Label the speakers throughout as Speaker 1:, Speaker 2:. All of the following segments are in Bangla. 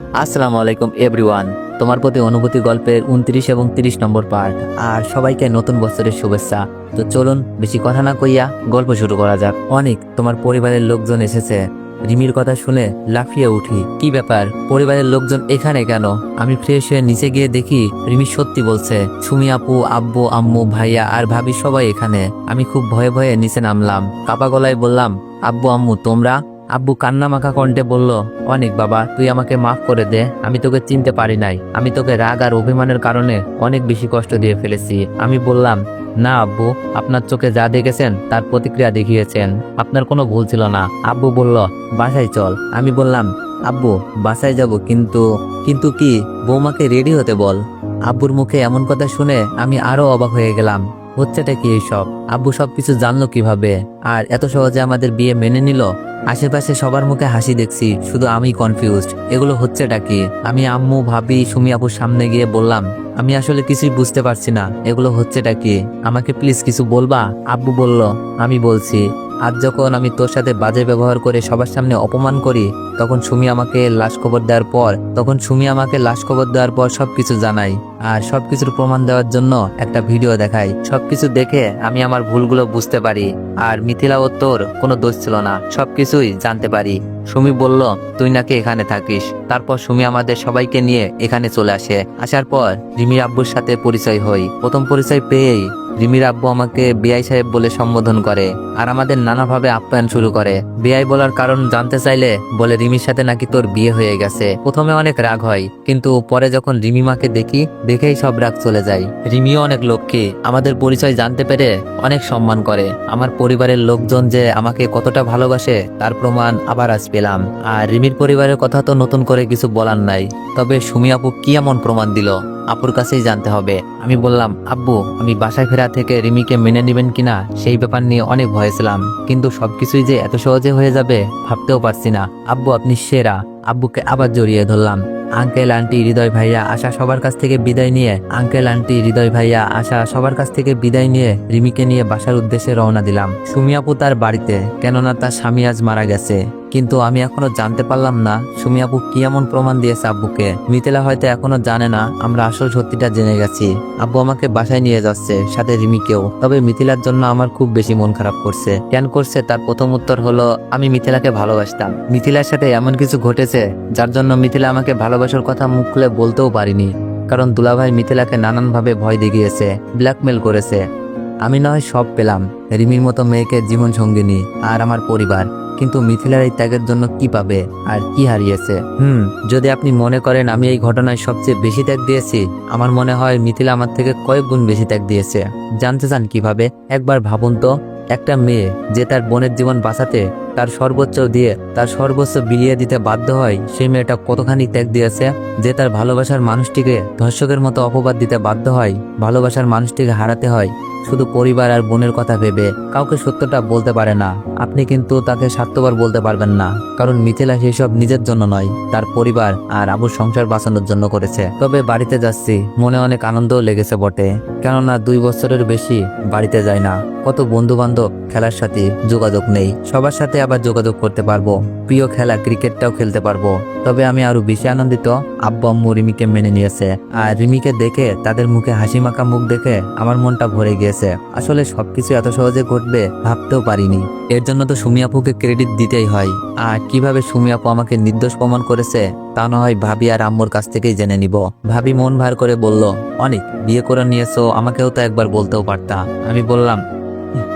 Speaker 1: আসসালামু আলাইকুম, এভরিওয়ান। তোমার প্রতি অনুভূতি গল্পের উনত্রিশ এবং তিরিশ নম্বর পার্ট। আর সবাইকে নতুন বছরের শুভেচ্ছা। তো চলুন, বেশি কথা না কইয়া গল্প শুরু করা যাক। অনেক, তোমার পরিবারের লোকজন এসেছে। রিমির কথা শুনে লাফিয়ে উঠি। কি ব্যাপার? পরিবারের লোকজন এখানে কেন? আমি ফ্রেশ হয়ে নিচে গিয়ে দেখি রিমি সত্যি বলছে, সুমি আপু, আব্বু, আম্মু, ভাইয়া আর ভাবি সবাই এখানে। আমি খুব ভয়ে ভয়ে নিচে নামলাম। কাপা গলায় বললাম, আব্বু, আম্মু, তোমরা? আব্বু কান্না মাখা কণ্ঠে বলল, অনেক বাবা, তুই আমাকে মাফ করে দে, আমি তোকে চিনতে পারি নাই। আমি তোকে রাগ আর অভিমানের কারণে অনেক বেশি কষ্ট দিয়ে ফেলেছি। আমি বললাম, না আব্বু, আপনার চোখে যা দেখেছেন, তার প্রতিক্রিয়া দেখিয়েছেন। আপনার কোনো ভুল ছিল না। আব্বু বলল, বাসায় চল। আমি বললাম, আব্বু, বাসায় যাব, কিন্তু কিন্তু কি, বৌমাকে রেডি হতে বল। আব্বুর মুখে এমন কথা শুনে আমি আরও অবাক হয়ে গেলাম। হচ্ছেটা কি এইসব আব্বু সবকিছু জানলো কীভাবে? আর এত সহজে আমাদের বিয়ে মেনে নিল? আশেপাশে সবার মুখে হাসি দেখছি, শুধু আমি কনফিউজড এগুলো হচ্ছেটা কি? আমি আম্মু, ভাবি, সুমি আপুর সামনে গিয়ে বললাম, আমি আসলে কিছুই বুঝতে পারছি না। এগুলো হচ্ছেটা কি? আমাকে প্লিজ কিছু বলবা? আব্বু বলল, আমি বলছি। আজ যখন আমি তোর সাথে বাজে ব্যবহার করে সবার সামনে অপমান করি, তখন সুমি আমাকে লাশ খবর দেওয়ার পর, তখন সুমি আমাকে লাশ খবর দেওয়ার পর সব কিছু জানাই আর সব কিছুর প্রমাণ দেওয়ার জন্য একটা ভিডিও দেখাই সব কিছু দেখে আমি আমার ভুলগুলো বুঝতে পারি। আর মিথিলা ও তোর কোনো দোষ ছিল না। সব কিছুই জানতে পারি। সুমি বলল, তুই নাকি এখানে থাকিস? তারপর সুমি আমাদের সবাইকে নিয়ে এখানে চলে আসে। আসার পর রিমির আব্বুর সাথে পরিচয় হই। প্রথম পরিচয় পেয়েই রিমির আব্বু আমাকে বিআই সাহেব বলে সম্বোধন করে আর আমাদের নানাভাবে আপ্যায়ন শুরু করে। বিআই বলার কারণ জানতে চাইলে বলে, রিমির সাথে নাকি তোর বিয়ে হয়ে গেছে? প্রথমে অনেক রাগ হয়, কিন্তু পরে যখন রিমি মাকে দেখি, দেখেই সব রাগ চলে যায়। রিমিও অনেক লক্ষ্মী, আমাদের পরিচয় জানতে পেরে অনেক সম্মান করে। আমার পরিবারের লোকজন যে আমাকে কতটা ভালোবাসে, তার প্রমাণ আবার আজ পেলাম। আর রিমির পরিবারের কথা তো নতুন করে কিছু বলার নাই। তবে সুমি আপু কি এমন প্রমাণ দিল? আপুর কাছেই জানতে হবে। আমি বললাম, আব্বু, আমি বাসায় ফেরা থেকে রিমিকে মেনে নেবেন কিনা, সেই ব্যাপার নিয়ে অনেক ভয় ছিলাম কিন্তু সবকিছুই যে এত সহজে হয়ে যাবে, ভাবতেও পারছি না। আব্বু, আপনি সেরা। আব্বুকে আবার জড়িয়ে ধরলাম। আঙ্কেল, আন্টি, হৃদয় ভাইয়া, আশা সবার কাছ থেকে বিদায় নিয়ে, আঙ্কেল, আন্টি, হৃদয় ভাইয়া, আশা সবার কাছ থেকে বিদায় নিয়ে রিমিকে নিয়ে বাসার উদ্দেশ্যে রওনা দিলাম। সুমি আপু তার বাড়িতে, কেননা তার স্বামী আজ মারা গেছে। কিন্তু আমি এখনও জানতে পারলাম না সুমি আপু কি এমন প্রমাণ দিয়েছে আব্বুকে। মিথিলা হয়তো এখনও জানে না, আমরা আসল সত্যিটা জেনে গেছি। আব্বু আমাকে বাসায় নিয়ে যাচ্ছে, সাথে রিমিকেও। তবে মিথিলার জন্য আমার খুব বেশি মন খারাপ করছে। কেন করছে তার প্রথম উত্তর হলো, আমি মিথিলাকে ভালোবাসতাম। মিথিলার সাথে এমন কিছু ঘটেছে যার জন্য মিথিলা আমাকে ভালোবাসার কথা মুখ খুলে বলতেও পারিনি, কারণ দুলাভাই মিথিলাকে নানানভাবে ভয় দেখিয়েছে ব্ল্যাকমেল করেছে। আমি নয়, সব পেলাম, রিমির মতো মেয়েকে জীবন সঙ্গিনী আর আমার পরিবার, কিন্তু মিথিলার এই ত্যাগের জন্য কি পাবে আর কি হারিয়েছে? হুম, যদি আপনি মনে করেন আমি এই ঘটনায় সবচেয়ে বেশি ত্যাগ দিয়েছি, আমার মনে হয় মিথিলা আমার থেকে কয়েক গুণ বেশি ত্যাগ দিয়েছে। জানতে চান কীভাবে? একবার ভাবুন তো, একটা মেয়ে যে তার বোনের জীবন বাঁচাতে তার সর্বোচ্চ দিয়ে তার সর্বোচ্চ বিলিয়ে দিতে বাধ্য হয়। সেই মেয়েটা কতখানি ত্যাগ দিয়েছে যে তার ভালোবাসার মানুষটিকে ধর্ষকের মতো অপবাদ দিতে বাধ্য হয়। ভালোবাসার মানুষটিকে হারাতে হয়। শুধু পরিবার আর বোনের কথা ভেবে কাউকে সত্যটা বলতে পারে না। আপনি কিন্তু তাকে স্বার্থবার বলতে পারবেন না, কারণ মিথিলা সেসব নিজের জন্য নয়, তার পরিবার আর আবুর সংসার বাঁচানোর জন্য করেছে। তবে বাড়িতে যাচ্ছি, মনে অনেক আনন্দও লেগেছে বটে, কেননা দুই বছরের বেশি বাড়িতে যায় না। কত বন্ধু বান্ধব খেলার সাথে, যোগাযোগ নেই। সবার সাথে আবার যোগাযোগ করতে পারব, প্রিয় খেলা ক্রিকেটটাও খেলতে পারব। তবে আমি আরও বেশি আনন্দিত, আব্বু আম্মু রিমিকে মেনে নিয়েছে। আর রিমিকে দেখে তাদের মুখে হাসি মাখা মুখ দেখে আমার মনটা ভরে গিয়েছে। আসলে সবকিছু এত সহজে ঘটবে ভাবতেও পারিনি। এর জন্য তো সুমি আপুকে ক্রেডিট দিতেই হয়। আর কীভাবে সুমি আপু আমাকে নির্দোষ প্রমাণ করেছে, তা না হয় ভাবি আর আম্মুর কাছ থেকেই জেনে নিব। ভাবি মন ভার করে বলল, অনেক, বিয়ে করে নিয়েছো, আমাকেও তো একবার বলতেও পারতা। আমি বললাম,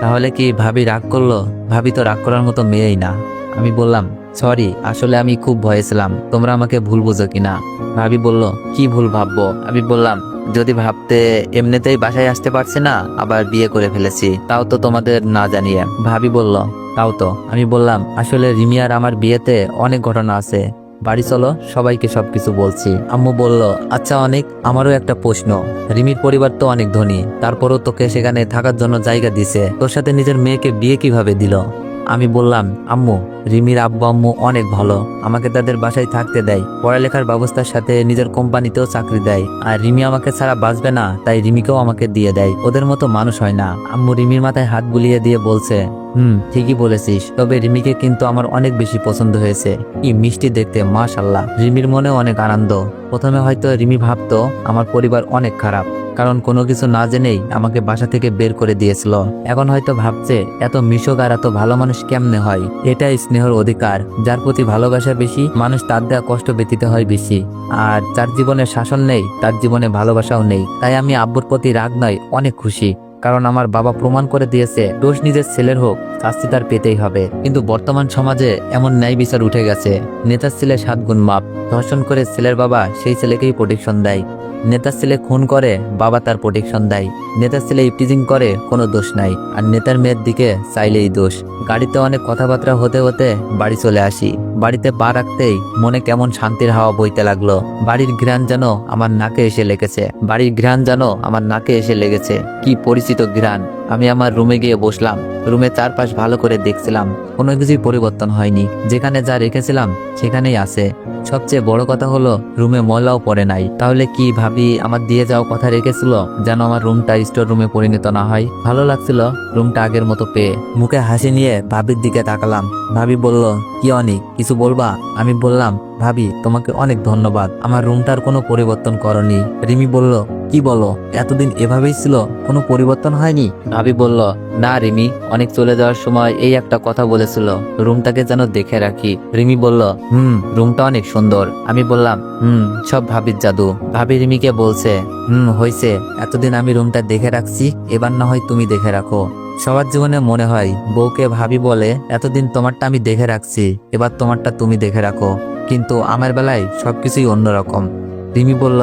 Speaker 1: তাহলে কি ভাবি রাগ করল? ভাবি তো রাগ করার মতো মেয়েই না। আমি বললাম, সরি, আসলে আমি খুব ভয়ে ছিলাম। তোমরা আমাকে ভুল বুঝো কিনা? ভাবি বলল, কি ভুল ভাববো? আমি বললাম যদি ভাবতে এমনিতেই বাসায় আসতে পারছি না, আবার বিয়ে করে ফেলেছি, তাও তো তোমাদের না জানিয়ে। ভাবি বলল, তাও তো। আমি বললাম, আসলে রিমি আর আমার বিয়েতে অনেক ঘটনা আছে। বাড়ি চলো, সবাইকে সবকিছু বলছি। আম্মু বলল আচ্ছা অনেক, আমারও একটা প্রশ্ন। রিমির পরিবার তো অনেক ধনী, তারপরও তোকে সেখানে থাকার জন্য জায়গা দিছে। তোর সাথে নিজের মেয়েকে বিয়ে কীভাবে দিল? আমি বললাম, আম্মু, রিমির আব্বু আম্মু অনেক ভালো। আমাকে তাদের বাসায় থাকতে দেয়। পড়ালেখার ব্যবস্থার সাথে নিজের কোম্পানিতেও চাকরি দেয়। আর রিমি আমাকে ছাড়া বাঁচবে না, তাই রিমিকেও আমাকে দিয়ে দেয়। ওদের মতো মানুষ হয় না। আম্মু রিমির মাথায় হাত বুলিয়ে দিয়ে বলছে হুম, ঠিকই বলেছিস। তবে রিমিকে কিন্তু আমার অনেক বেশি পছন্দ হয়েছে। কি মিষ্টি দেখতে মাশাল্লাহ রিমির মনে অনেক আনন্দ। প্রথমে হয়তো রিমি ভাবতো, আমার পরিবার অনেক খারাপ। কারণ কোনো কিছু না জেনেই আমাকে বাসা থেকে বের করে দিয়েছিল। এখন হয়তো ভাবছে, এত মিশক আর এত ভালো মানুষ কেমনে হয়? এটাই স্নেহর অধিকার। যার প্রতি ভালোবাসা বেশি, মানুষ তার দেওয়া কষ্ট ব্যতীত হয় বেশি। আর যার জীবনে শাসন নেই, তার জীবনে ভালোবাসাও নেই। তাই আমি আব্বুর প্রতি রাগ নয়, অনেক খুশি। কারণ আমার বাবা প্রমাণ করে দিয়েছে, দোষ নিজের ছেলের হোক, শাস্তি তার পেতেই হবে। কিন্তু বর্তমান সমাজে এমন ন্যায় বিচার উঠে গেছে, নেতার ছেলে সাত গুণ মাপ। ধর্ষণ করে ছেলের বাবা সেই ছেলেকেই প্রোটেকশন দেয়। নেতার ছেলে খুন করে, বাবা তার প্রোটেকশন দেয়। নেতার ছেলে ইপটিজিং করে, কোনো দোষ নাই। আর নেতার মেয়ের দিকে চাইলেই দোষ। গাড়িতে অনেক কথাবার্তা হতে হতে বাড়ি চলে আসি। বাড়িতে পা রাখতেই মনে কেমন শান্তির হাওয়া বইতে লাগল। বাড়ির ঘ্রাণ যেন আমার নাকে এসে লেগেছে। বাড়ির ঘ্রাণ যেন আমার নাকে এসে লেগেছে। কি পরিচিত ঘ্রাণ। আমি আমার রুমে গিয়ে বসলাম। রুমে চারপাশ ভালো করে দেখছিলাম। কোনো কিছুই পরিবর্তন হয়নি। যেখানে যা রেখেছিলাম, সেখানেই আছে। সবচেয়ে বড় কথা হলো রুমে ময়লাও পড়ে নাই। তাহলে কি ভাবি আমার দিয়ে যাওয়া কথা রেখেছিল? যেন আমার রুমটা স্টোর রুমে পরিণত না হয়। ভালো লাগছিল রুমটা আগের মতো পেয়ে। মুখে হাসি নিয়ে ভাবির দিকে তাকালাম। ভাবি বলল, কি অনেক, কিছু বলবা? আমি বললাম ভাবি, তোমাকে অনেক ধন্যবাদ। আমার রুমটার কোনো পরিবর্তন করনি। রিমি বলল, কি বলো? এতদিন এভাবেই ছিল? কোনো পরিবর্তন হয়নি? ভাবি বলল, না রিমি, অনেক চলে যাওয়ার সময় এই একটা কথা বলেছিল, রুমটাকে যেন দেখে রাখি। রিমি বলল, হুম, রুমটা অনেক সুন্দর। আমি বললাম, হুম, সব ভাবির জাদু। ভাবি রিমিকে বলছে, হুম হয়েছে এতদিন আমি রুমটা দেখে রাখছি, এবার না হয় তুমি দেখে রাখো। সবার জীবনে মনে হয়, বউকে ভাবি বলে, এতদিন তোমারটা আমি দেখে রাখছি, এবার তোমারটা তুমি দেখে রাখো। কিন্তু আমার বেলায় সবকিছুই অন্যরকম। রিমি বলল,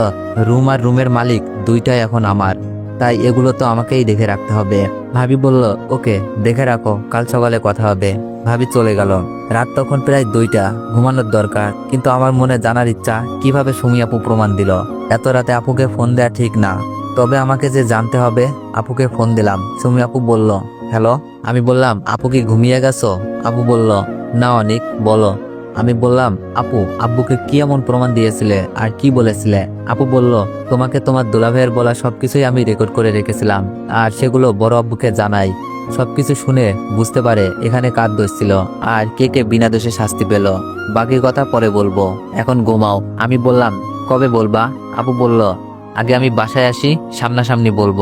Speaker 1: রুম আর রুমের মালিক দুইটাই এখন আমার, তাই এগুলো তো আমাকেই দেখে রাখতে হবে। ভাবি বলল, ওকে, দেখে রাখো, কাল সকালে কথা হবে। ভাবি চলে গেল। রাত তখন প্রায় দুইটা, ঘুমানোর দরকার, কিন্তু আমার মনে জানার ইচ্ছা, কীভাবে সুমি আপু প্রমাণ দিল? এত রাতে আপুকে ফোন দেয়া ঠিক না। তবে আমাকে যে জানতে হবে, আপুকে ফোন দিলাম। সুমি আপু বলল, হ্যালো? আমি বললাম, আপু কি ঘুমিয়ে গেছো? আপু বলল, না অনিক, বলো। আমি বললাম, আপু, আব্বুকে কি এমন প্রমাণ দিয়েছিলে আর কি বলেছিলে? আপু বলল, তোমাকে তোমার দুলাভাইয়ের বলা সবকিছুই আমি রেকর্ড করে রেখেছিলাম আর সেগুলো বড় আব্বুকে জানাই। সবকিছু শুনে বুঝতে পারে এখানে কার দোষ ছিল আর কে কে বিনা দোষে শাস্তি পেল। বাকি কথা পরে বলব। এখন ঘুমাও। আমি বললাম, কবে বলবা? আপু বলল আগে আমি বাসায় আসি, সামনাসামনি বলব।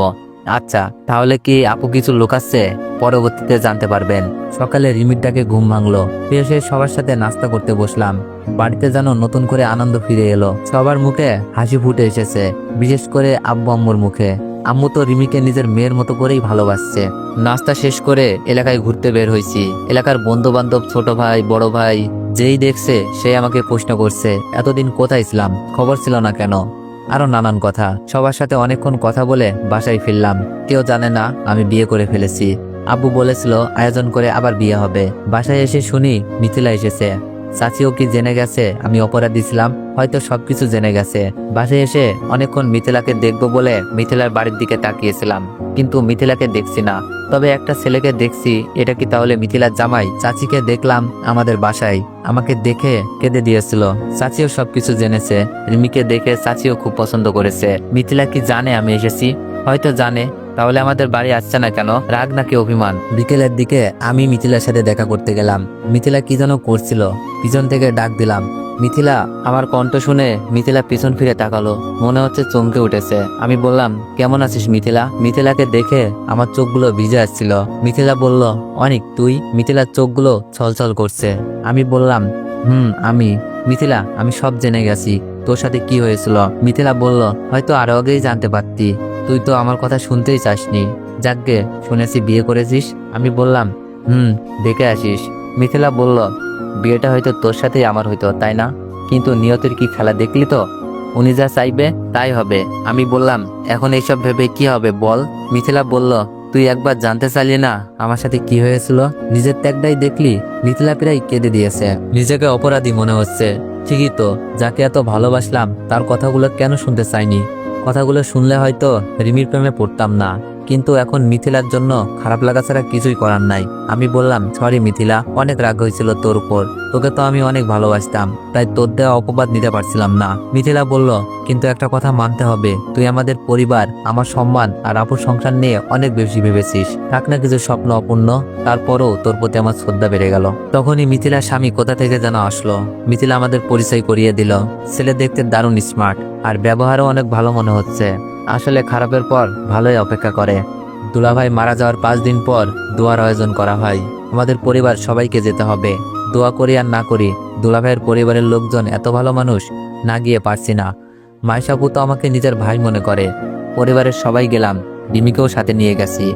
Speaker 1: আচ্ছা তাহলে কি আপু কিছু লুকাচ্ছে পরবর্তীতে জানতে পারবেন। সকালে রিমিটটাকে ঘুম ভাঙলো। হয়ে সবার সাথে নাস্তা করতে বসলাম। বাড়িতে যেন নতুন করে আনন্দ ফিরে এলো। সবার মুখে হাসি ফুটে এসেছে, বিশেষ করে আব্বু আম্মুর মুখে। আম্মু তো রিমিকে নিজের মেয়ের মতো করেই ভালোবাসছে। নাস্তা শেষ করে এলাকায় ঘুরতে বের হয়েছি। এলাকার বন্ধু বান্ধব ছোট ভাই, বড় ভাই, যেই দেখছে, সে আমাকে প্রশ্ন করছে, এতদিন কোথায় ছিলাম? খবর ছিল না কেন? আরও নানান কথা। সবার সাথে অনেকক্ষণ কথা বলে বাসায় ফিরলাম। কেউ জানে না আমি বিয়ে করে ফেলেছি। আব্বু বলেছিল আয়োজন করে আবার বিয়ে হবে। বাসায় এসে শুনি, মিথিলা এসেছে। চাচিও কি জেনে গেছে? আমি অপরাধী ছিলাম, হয়তো সবকিছু জেনে গেছে। বাসায় এসে অনেকক্ষণ মিথিলাকে দেখব বলে মিথিলার বাড়ির দিকে তাকিয়েছিলাম। কিন্তু মিথিলাকে দেখছি না। তবে একটা ছেলেকে দেখছি, এটা কি তাহলে মিথিলার জামাই? চাচিকে দেখলাম আমাদের বাসায়। আমাকে দেখে কেঁদে দিয়েছিল। চাচিও সবকিছু জেনেছে। রিমিকে দেখে চাচিও খুব পছন্দ করেছে। মিথিলা কি জানে আমি এসেছি? হয়তো জানে। তাহলে আমাদের বাড়ি আসছে না কেন? রাগ নাকি অভিমান? বিকেলের দিকে আমি মিথিলার সাথে দেখা করতে গেলাম। মিথিলা কি যেন করছিল? পিছন থেকে ডাক দিলাম। মিথিলা, আমার কণ্ঠ শুনে মিথিলা পিছন ফিরে তাকালো। মনে হচ্ছে চমকে উঠেছে। আমি বললাম, কেমন আছিস মিথিলা? মিথিলাকে দেখে আমার চোখগুলো ভিজে আসছিল। মিথিলা বলল, অনেক, তুই? মিথিলার চোখগুলো ছলছল করছে। আমি বললাম, হুম, আমি। মিথিলা, আমি সব জেনে গেছি। তোর সাথে কি হয়েছিল? মিথিলা বলল, হয়তো আরও আগেই জানতে পারতি। তুই তো আমার কথা শুনতেই চাসনি। যাকগে, শুনেছি বিয়ে করেছিস? আমি বললাম, হুম, দেখে আসিস। মিথিলা বলল, বিয়েটা হয়তো তোর সাথেই আমার হইতো, তাই না? কিন্তু নিয়তের কি খেলা দেখলি তো? উনি যা চাইবে, তাই হবে। আমি বললাম, এখন এইসব ভেবে কি হবে বল? মিথিলা বলল, তুই একবার জানতে চাইলি না আমার সাথে কি হয়েছিল? নিজের ত্যাগটাই দেখলি? মিথিলা প্রায় কেঁদে দিয়েছে। নিজেকে অপরাধী মনে হচ্ছে। ঠিকই তো, যাকে এত ভালোবাসলাম, তার কথাগুলো কেন শুনতে চাইনি? কথাগুলো শুনলে হয়তো রিমির প্রেমে পড়তাম না। কিন্তু এখন মিথিলার জন্য খারাপ লাগা ছাড়া কিছুই করার নাই। আমি বললাম, সরি মিথিলা, অনেক রাগ হয়েছিল তোর উপর। তোকে তো আমি অনেক ভালোবাসতাম, তাই তোর দেওয়া অপবাদ নিতে পারছিলাম না। মিথিলা বলল, কিন্তু একটা কথা মানতে হবে। তুই আমাদের পরিবার, আমার সম্মান আর আপুর সংসার নিয়ে অনেক বেশি ভেবেছিস। থাক না কিছু স্বপ্ন অপূর্ণ, তারপরও তোর প্রতি আমার শ্রদ্ধা বেড়ে গেল। তখনই মিথিলার স্বামী কোথা থেকে যেন আসলো। মিথিলা আমাদের পরিচয় করিয়ে দিল। ছেলে দেখতে দারুণ স্মার্ট আর ব্যবহারও অনেক ভালো মনে হচ্ছে। আসলে খারাপের পর ভালোই অপেক্ষা করে। দুলাভাই মারা যাওয়ার পাঁচ দিন পর দোয়ার আয়োজন করা হয়। আমাদের পরিবার সবাইকে যেতে হবে। দোয়া করি আর না করি, দুলাভাইয়ের পরিবারের লোকজন এত ভালো মানুষ না গিয়ে পারছি না। মাইশাপু তো আমাকে নিজের ভাই মনে করে। পরিবারের সবাই গেলাম রিমিকেও সাথে নিয়ে গেছি।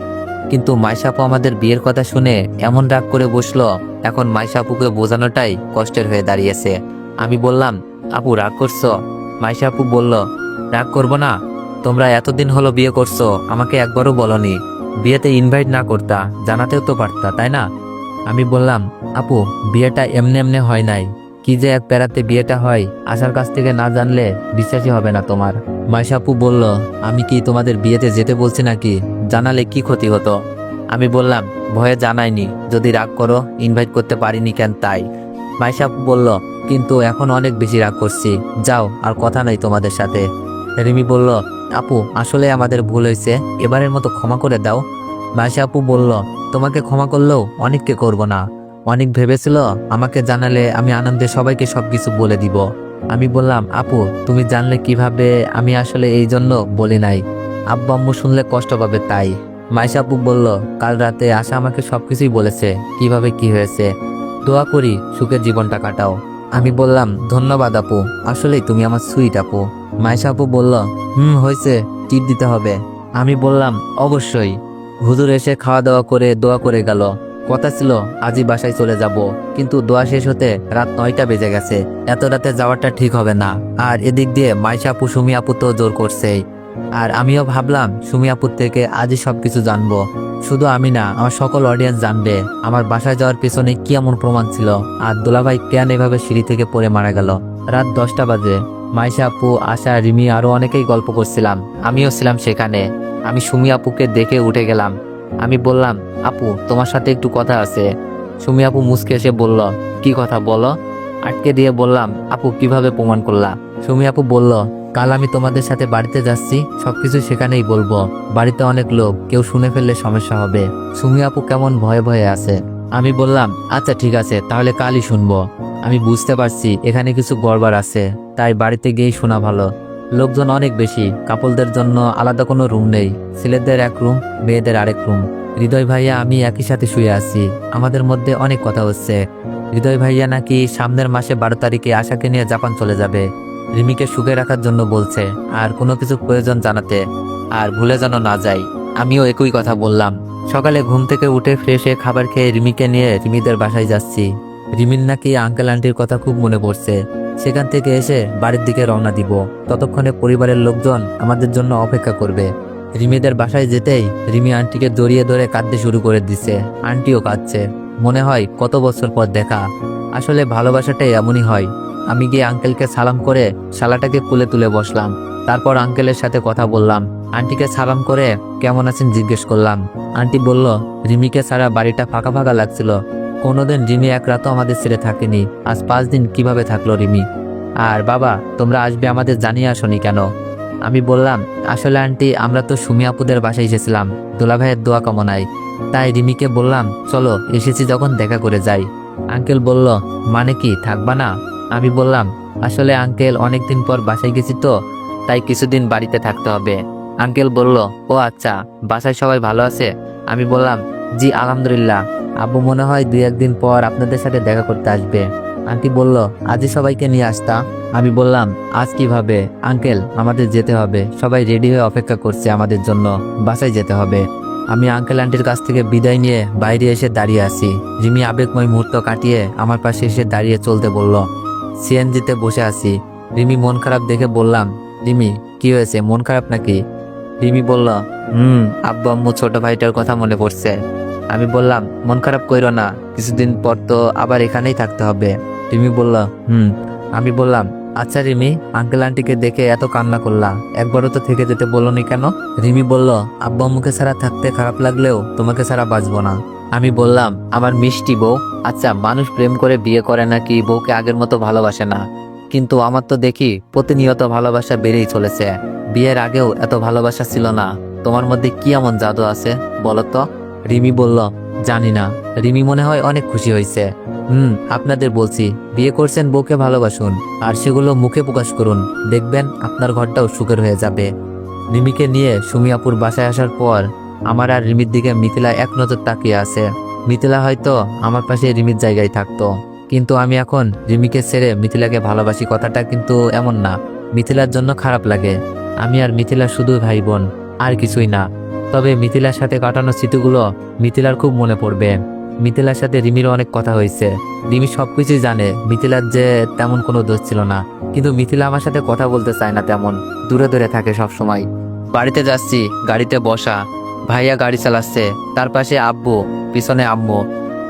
Speaker 1: কিন্তু মাইশাপু আমাদের বিয়ের কথা শুনে এমন রাগ করে বসল, এখন মাইশাপুকে বোঝানোটাই কষ্টের হয়ে দাঁড়িয়েছে। আমি বললাম, আপু, রাগ করছ? মাইশাপু বলল, রাগ করব না তোমরা এতদিন হলো বিয়ে করছ, আমাকে একবারও বলনি। বিয়েতে ইনভাইট না করতা, জানাতেও তো পারতা, তাই না? আমি বললাম, আপু, বিয়েটা এমনি এমনি হয় নাই। কি যে এক প্যারাতে বিয়েটা হয়, আশার কাছ থেকে না জানলে বিশ্বাসই হবে না তোমার। মাইশাপু বলল, আমি কি তোমাদের বিয়েতে যেতে বলছি নাকি? জানালে কি ক্ষতি হতো? আমি বললাম, ভয়ে জানাইনি, যদি রাগ করো ইনভাইট করতে পারিনি কেন তাই? মাইশাপু বলল, কিন্তু এখন অনেক বেশি রাগ করছি। যাও, আর কথা নাই তোমাদের সাথে। রিমি বলল আপু, আসলে আমাদের ভুল হয়েছে। এবারের মতো ক্ষমা করে দাও। মাইশা আপু বলল, তোমাকে ক্ষমা করলেও অনেককে করব না। অনেক ভেবেছিল আমাকে জানালে আমি আনন্দে সবাইকে সবকিছু বলে দিব। আমি বললাম, আপু, তুমি জানলে কীভাবে আমি আসলে এই জন্য বলি নাই। আব্বু আম্মু শুনলে কষ্ট পাবে তাই। মাইশা আপু বলল, কাল রাতে আশা আমাকে সবকিছুই বলেছে। কীভাবে কি হয়েছে? দোয়া করি, সুখের জীবনটা কাটাও। আমি বললাম, ধন্যবাদ আপু। আসলেই তুমি আমার সুইট আপু। মাইশা আপু বলল, হুম, হয়েছে টিপ দিতে হবে। আমি বললাম, অবশ্যই। হুজুর এসে খাওয়া দাওয়া করে দোয়া করে গেল। কথা ছিল, আজই বাসায় চলে যাব। কিন্তু দোয়া শেষ হতে রাত নয়টা বেজে গেছে। এত রাতে যাওয়াটা ঠিক হবে না। আর এদিক দিয়ে মাইশা আপু সুমি আপু তো জোর করছেই। আর আমিও ভাবলাম, সুমি আপুর থেকে আজই সবকিছু জানব। শুধু আমি না, আমার সকল অডিয়েন্স জানবে, আমার বাসায় যাওয়ার পেছনে কি এমন প্রমাণ ছিল। আর দোলাভাই কেন এভাবে সিঁড়ি থেকে পড়ে মারা গেল? রাত দশটা বাজে। মাইশা আপু, আশা, রিমি আরও অনেকেই গল্প করছিলাম। আমিও ছিলাম সেখানে। আমি সুমি আপুকে দেখে উঠে গেলাম। আমি বললাম, আপু, তোমার সাথে একটু কথা আছে। সুমি আপু মুসকে এসে বলল, কি কথা বলো? আটকে দিয়ে বললাম, আপু, কীভাবে প্রমাণ করলা? সুমি আপু বলল, কাল আমি তোমাদের সাথে বাড়িতে যাচ্ছি, সবকিছু সেখানেই বলব। বাড়িতে অনেক লোক, কেউ শুনে ফেললে সমস্যা হবে। সুমি আপু কেমন ভয়ে ভয়ে আছে। আমি বললাম আচ্ছা ঠিক আছে, তাহলে কালই শুনব। আমি বুঝতে পারছি এখানে কিছু গড়বার আছে, তাই বাড়িতে গিয়েই শোনা ভালো। লোকজন অনেক বেশি, কাপলদের জন্য আলাদা কোনো রুম নেই, ছেলেদের এক রুম, মেয়েদের আরেক রুম। হৃদয় ভাইয়া, আমি একই সাথে শুয়ে আছি, আমাদের মধ্যে অনেক কথা হচ্ছে। হৃদয় ভাইয়া নাকি সামনের মাসে বারো তারিখে আশাকে নিয়ে জাপান চলে যাবে। রিমিকে সুখে রাখার জন্য বলছে, আর কোনো কিছু প্রয়োজন জানাতে। আর ভুলে যেন না যাই, আমিও একই কথা বললাম। সকালে ঘুম থেকে উঠে ফ্রেশ হয়ে খাবার খেয়ে রিমিকে নিয়ে রিমিদের বাসায় যাচ্ছি। রিমির নাকি আঙ্কেল আন্টির কথা খুব মনে পড়ছে। সেখান থেকে এসে বাড়ির দিকে রওনা দিব। ততক্ষণে পরিবারের লোকজন আমাদের জন্য অপেক্ষা করবে। রিমিদের বাসায় যেতেই রিমি আন্টিকে জড়িয়ে ধরে কাঁদতে শুরু করে দিছে। আন্টিও কাঁদছে। মনে হয় কত বছর পর দেখা। আসলে ভালোবাসাটাই এমনই হয়। আমি গিয়ে আঙ্কেলকে সালাম করে শালাটাকে কুলে তুলে বসলাম। তারপর আঙ্কেলের সাথে কথা বললাম। আন্টিকে সালাম করে কেমন আছেন জিজ্ঞেস করলাম। আন্টি বলল, রিমিকে ছাড়া বাড়িটা ফাঁকা ফাঁকা লাগছিল। কোনোদিন রিমি এক রাতও আমাদের ছেড়ে থাকেনি। আজ পাঁচ দিন কীভাবে থাকল রিমি? আর বাবা, তোমরা আসবে আমাদের জানিয়ে আসনি কেন? আমি বললাম, আসলে আন্টি, আমরা তো সুমি আপুদের বাসায় এসেছিলাম। দোলা ভাইয়ের দোয়া কামনায়। তাই রিমিকে বললাম, চলো, এসেছি যখন দেখা করে যাই। আঙ্কেল বলল মানে কি, থাকবা না? আমি বললাম, আসলে আঙ্কেল, অনেকদিন পর বাসায় গেছি তো, তাই কিছুদিন বাড়িতে থাকতে হবে। আঙ্কেল বলল, ও আচ্ছা বাসায় সবাই ভালো আছে? আমি বললাম, জি, আলহামদুলিল্লাহ। আব্বু মনে হয় দুই একদিন পর আপনাদের সাথে দেখা করতে আসবে। আন্টি বলল, আজই সবাইকে নিয়ে আসতা। আমি বললাম, আজ কীভাবে? আঙ্কেল, আমাদের যেতে হবে। সবাই রেডি হয়ে অপেক্ষা করছে আমাদের জন্য। বাসায় যেতে হবে। আমি আঙ্কেল আন্টির কাছ থেকে বিদায় নিয়ে বাইরে এসে দাঁড়িয়ে আছি। রিমি আবেগময় মুহূর্ত কাটিয়ে আমার পাশে এসে দাঁড়িয়ে চলতে বলল, সিএনজিতে বসে আছি। রিমি মন খারাপ দেখে বললাম, রিমি, কি হয়েছে? মন খারাপ নাকি? রিমি বলল, হুম, আব্বু আম্মু ছোট ভাইটার কথা মনে পড়ছে। আমি বললাম, মন খারাপ কইরো না, কিছুদিন পর তো আবার এখানেই থাকতে হবে। রিমি বলল, হুম। আমি বললাম আচ্ছা রিমি, আঙ্কেল আন্টিকে দেখে এত কান্না করলা, একবারও তো থেকে যেতে বলনি কেন? রিমি বলল, আব্বা আম্মুকে ছাড়া থাকতে খারাপ লাগলেও তোমাকে ছাড়া বাঁচবো না। আমি বললাম, আমার মিষ্টি বউ? আচ্ছা মানুষ প্রেম করে বিয়ে করে নাকি বউকে আগের মতো ভালোবাসে না? কিন্তু আমার তো দেখি প্রতিনিয়ত ভালোবাসা বেড়েই চলেছে। বিয়ের আগেও এত ভালোবাসা ছিল না। তোমার মধ্যে কি এমন জাদু আছে, বলো তো? রিমি বলল, জানি না। রিমি মনে হয় অনেক খুশি হয়েছে। হুম, আপনাদের বলছি, বিয়ে করছেন বউকে ভালোবাসুন, আর সেগুলো মুখে প্রকাশ করুন। দেখবেন আপনার ঘরটাও সুখের হয়ে যাবে। রিমিকে নিয়ে সুমিয়াপুর বাসায় আসার পর আমার আর রিমির দিকে মিথিলা এক নজর তাকিয়ে আছে। মিথিলা হয়তো আমার পাশে রিমির জায়গায় থাকতো। কিন্তু আমি এখন রিমিকে ছেড়ে মিথিলাকে ভালোবাসি কথাটা কিন্তু এমন না। মিথিলার জন্য খারাপ লাগে। আমি আর মিথিলা শুধু ভাই বোন, আর কিছুই না। তবে মিথিলার সাথে কাটানো স্মৃতিগুলো মিথিলার খুব মনে পড়বে। মিথিলার সাথে রিমির অনেক কথা হয়েছে। রিমি সবকিছুই জানে, মিথিলার যে তেমন কোনো দোষ ছিল না। কিন্তু মিথিলা আমার সাথে কথা বলতে চায় না তেমন। দূরে দূরে থাকে সব সময় বাড়িতে যাচ্ছি, গাড়িতে বসা। ভাইয়া গাড়ি চালাচ্ছে, তার পাশে আব্বু, পিছনে আম্মু।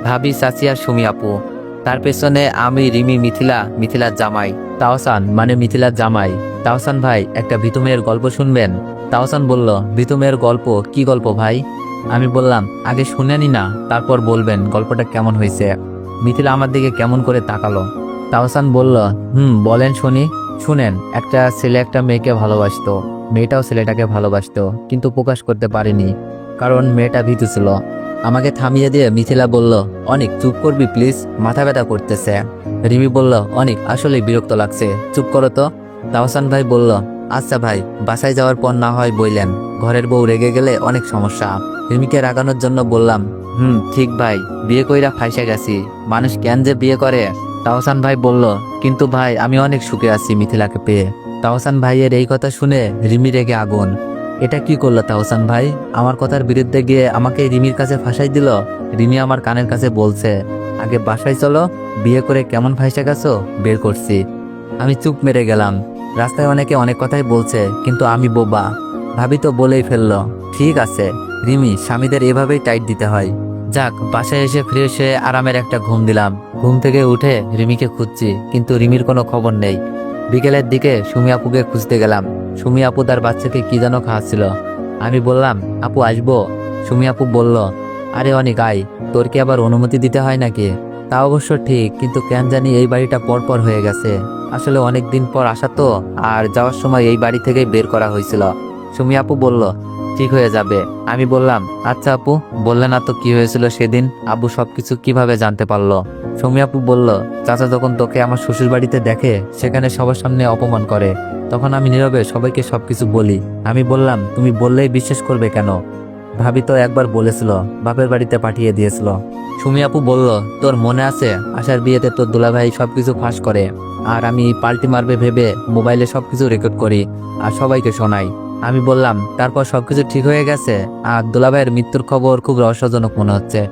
Speaker 1: ভাবি, চাচি আর সুমি আপু। তার পেছনে আমি, রিমি, মিথিলা, মিথিলার জামাই। তাওসান মানে মিথিলার জামাই। তাওসান ভাই, একটা ভিতু মেয়ের গল্প শুনবেন? তাওসান বলল, ভিতু মেয়ের গল্প, কি গল্প ভাই? আমি বললাম, আগে শুনেনি না, তারপর বলবেন, গল্পটা কেমন হয়েছে? মিথিলা আমার দিকে কেমন করে তাকালো। তাওসান বলল, হুম, বলেন শুনি। শুনেন, একটা ছেলে একটা মেয়েকে ভালোবাসতো। মেয়েটাও ছেলেটাকে ভালোবাসতো, কিন্তু প্রকাশ করতে পারেনি, কারণ মেয়েটা ভীতু ছিল। আমাকে থামিয়ে দিয়ে মিথিলা বলল, অনেক, চুপ করবি প্লিজ, মাথা ব্যথা করতেছে। রিমি বলল, অনেক আসলে বিরক্ত লাগছে, চুপ করো তো। তাওসান ভাই বলল আচ্ছা ভাই, বাসায় যাওয়ার পর না হয় বইলেন। ঘরের বউ রেগে গেলে অনেক সমস্যা। রিমিকে রাগানোর জন্য বললাম, হুম, ঠিক ভাই, বিয়ে কইরা ফাইসা গেছি। মানুষ কেন যে বিয়ে করে? তাওসান ভাই বলল, কিন্তু ভাই, আমি অনেক সুখে আছি মিথিলাকে পেয়ে। তাওসান ভাইয়ের এই কথা শুনে রিমি রেগে আগুন। এটা কি করল তাওসান ভাই? আমার কথার বিরুদ্ধে গিয়ে আমাকে রিমির কাছে ফাঁসাই দিল? রিমি আমার কানের কাছে বলছে, আগে বাসায় চলো, বিয়ে করে কেমন ফাঁসা গেছো? বের করছি। আমি চুপ মেরে গেলাম। রাস্তায় অনেকে অনেক কথাই বলছে, কিন্তু আমি বোবা। ভাবি তো বলেই ফেলল, ঠিক আছে, রিমি, স্বামীদের এভাবেই টাইট দিতে হয়। যাক, বাসায় এসে ফ্রেশ হয়ে আরামের একটা ঘুম দিলাম। ঘুম থেকে উঠে রিমিকে খুঁজছি, কিন্তু রিমির কোনো খবর নেই। বিকেলের দিকে সুমি আপুকে খুঁজতে গেলাম। সুমি আপু তার বাচ্চাকে কি যেন খাওয়াচ্ছিল। আমি বললাম, আপু, আসব? সুমি আপু বলল, আরে অনেক, আয়, তোর কি আবার অনুমতি দিতে হয় নাকি? তা অবশ্য ঠিক, কিন্তু কেন জানি এই বাড়িটা পরপর হয়ে গেছে। আসলে অনেক দিন পর আসা তো, আর যাওয়ার সময় এই বাড়ি থেকেই বের করা হয়েছিল। সুমি আপু বলল, ঠিক হয়ে যাবে। আমি বললাম আচ্ছা আপু। বললে না তো কি হয়েছিল সেদিন? আবু সবকিছু কীভাবে জানতে পারল? সৌমি আপু বলল, চাচা যখন তোকে আমার শ্বশুর বাড়িতে দেখে, সেখানে সবার সামনে অপমান করে, তখন আমি নীরবে সবাইকে সবকিছু বলি। আমি বললাম, তুমি বললেই বিশ্বাস করবে কেন? ভাবি তো একবার বলেছিল, বাপের বাড়িতে পাঠিয়ে দিয়েছিল। সুমি আপু বলল, তোর মনে আছে? আশার বিয়েতে তোর দুলাভাই সবকিছু ফাঁস করে। আর আমি পাল্টি মারবে ভেবে মোবাইলে সবকিছু রেকর্ড করি আর সবাইকে শোনাই। আমি বললাম, তারপর সবকিছু ঠিক হয়ে গেছে? আর দুলাভাইয়ের মৃত্যুর খবর খুব রহস্যজনক মনে হচ্ছে।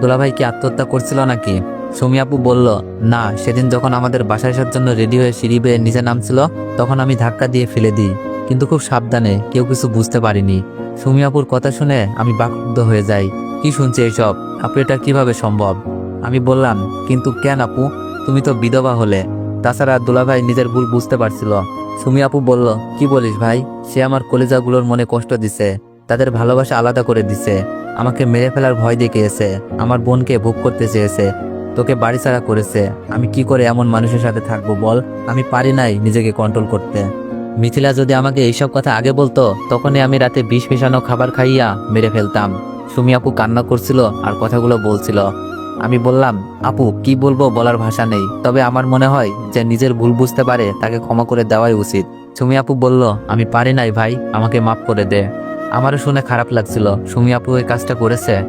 Speaker 1: দুলাভাই কি আত্মহত্যা করছিল নাকি? সুমি আপু বলল, না, সেদিন যখন আমাদের বাসায় আসার জন্য রেডি হয়ে সিঁড়ি বেয়ে নিচে নামছিল, তখন আমি ধাক্কা দিয়ে ফেলে দিই। কিন্তু খুব সাবধানে, কেউ কিছু বুঝতে পারিনি। সুমি আপুর কথা শুনে আমি বাকরুদ্ধ হয়ে যাই। কি শুনছে এইসব আপু, এটা কীভাবে সম্ভব? আমি বললাম, কিন্তু কেন আপু? তুমি তো বিধবা হলে। তাছাড়া দুলাভাই নিজের ভুল বুঝতে পারছিল। সুমি আপু বলল, কি বলিস ভাই? সে আমার কলেজাগুলোর মনে কষ্ট দিছে। তাদের ভালোবাসা আলাদা করে দিছে। আমাকে মেরে ফেলার ভয় দেখিয়েছে। আমার বোনকে ভোগ করতে চেয়েছে। তোকে বাড়ি ছাড়া করেছে। আমি কি করে এমন মানুষের সাথে থাকব বল? আমি পারি নাই নিজেকে কন্ট্রোল করতে। মিথিলা যদি আমাকে এইসব কথা আগে বলতো, তখনই আমি রাতে বিষ মেশানো খাবার খাইয়া মেরে ফেলতাম। সুমি আপু কান্না করছিল আর কথাগুলো বলছিল। আমি বললাম, আপু, কি বলব বলার ভাষা নেই। তবে আমার মনে হয় যে নিজের ভুল বুঝতে পারে তাকে ক্ষমা করে দেওয়াই উচিত। সুমি আপু বলল, আমি পারি নাই ভাই, আমাকে মাফ করে দে। আমারও শুনে খারাপ লাগছিল, সুমি আপু এই কাজটা করেছে।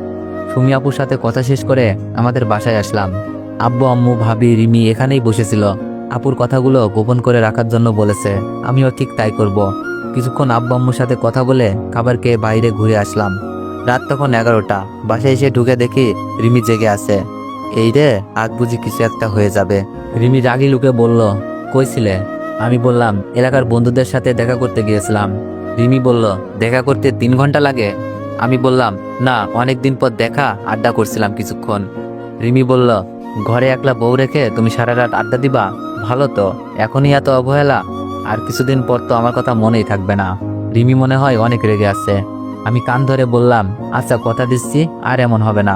Speaker 1: সুমি আপুর সাথে কথা শেষ করে আমাদের বাসায় আসলাম। আব্বু, আম্মু, ভাবি, রিমি এখানেই বসেছিল। আপুর কথাগুলো গোপন করে রাখার জন্য বলেছে, আমিও ঠিক তাই করব। কিছুক্ষণ আব্বু আম্মুর সাথে কথা বলে খাবার খেয়ে বাইরে ঘুরে আসলাম। রাত তখন এগারোটা, বাসায় এসে ঢুকে দেখি রিমি জেগে আছে। এই রে আজ বুঝি কিছু একটা হয়ে যাবে। রিমি রাগি লুকে বলল কইছিলে আমি বললাম, এলাকার বন্ধুদের সাথে দেখা করতে গিয়েছিলাম। রিমি বলল, দেখা করতে তিন ঘণ্টা লাগে? আমি বললাম, না, অনেক দিন পর দেখা, আড্ডা করছিলাম কিছুক্ষণ। রিমি বলল, ঘরে একলা বউ রেখে তুমি সারা রাত আড্ডা দিবা? ভালো তো? এখনই এত অবহেলা? আর কিছুদিন পর তো আমার কথা মনেই থাকবে না। রিমি মনে হয় অনেক রেগে আছে। আমি কান ধরে বললাম আচ্ছা কথা দিচ্ছি, আর এমন হবে না।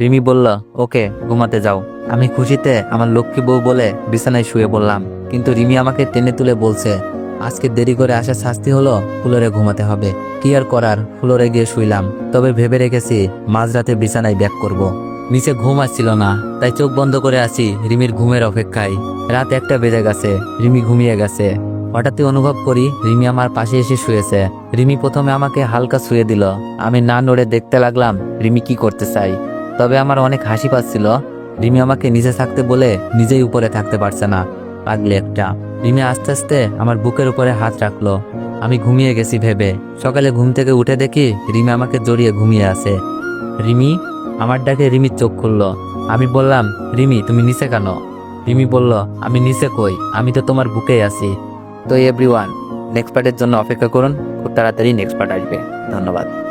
Speaker 1: রিমি বলল, ওকে, ঘুমাতে যাও। আমি খুশিতে আমার লক্ষ্মী বউ বলে বিছানায় শুয়ে পড়লাম। কিন্তু রিমি আমাকে টেনে তুলে বলছে, আজকে দেরি করে আসার শাস্তি হলো, ফ্লোরে ঘুমাতে হবে। কি আর করার, ফ্লোরে গিয়ে শুইলাম। তবে ভেবে রেখেছি, মাঝরাতে বিছানায় ব্যাক করব। নিচে ঘুম আসছিল না, তাই চোখ বন্ধ করে আসি রিমির ঘুমের অপেক্ষায়। রাত একটা বেজে গেছে, রিমি ঘুমিয়ে গেছে। হঠাৎই অনুভব করি রিমি আমার পাশে এসে শুয়েছে। রিমি প্রথমে আমাকে হালকা শুয়ে দিল। আমি না নড়ে দেখতে লাগলাম রিমি কি করতে চাই তবে আমার অনেক হাসি পাচ্ছিল। রিমি আমাকে নিচে থাকতে বলে নিজেই উপরে থাকতে পারছে না। পাগলে একটা। রিমি আস্তে আস্তে আমার বুকের উপরে হাত রাখল। আমি ঘুমিয়ে গেছি ভেবে। সকালে ঘুম থেকে উঠে দেখি রিমি আমাকে জড়িয়ে ঘুমিয়ে আছে। রিমি? আমার ডাকে রিমির চোখ খুললো। আমি বললাম, রিমি, তুমি নিচে কেন? রিমি বলল, আমি নিচে কই? আমি তো তোমার বুকেই আছি। তো এভরিওয়ান নেক্সট পার্টের জন্য অপেক্ষা করুন। খুব তাড়াতাড়ি নেক্সট পার্ট আসবে। ধন্যবাদ।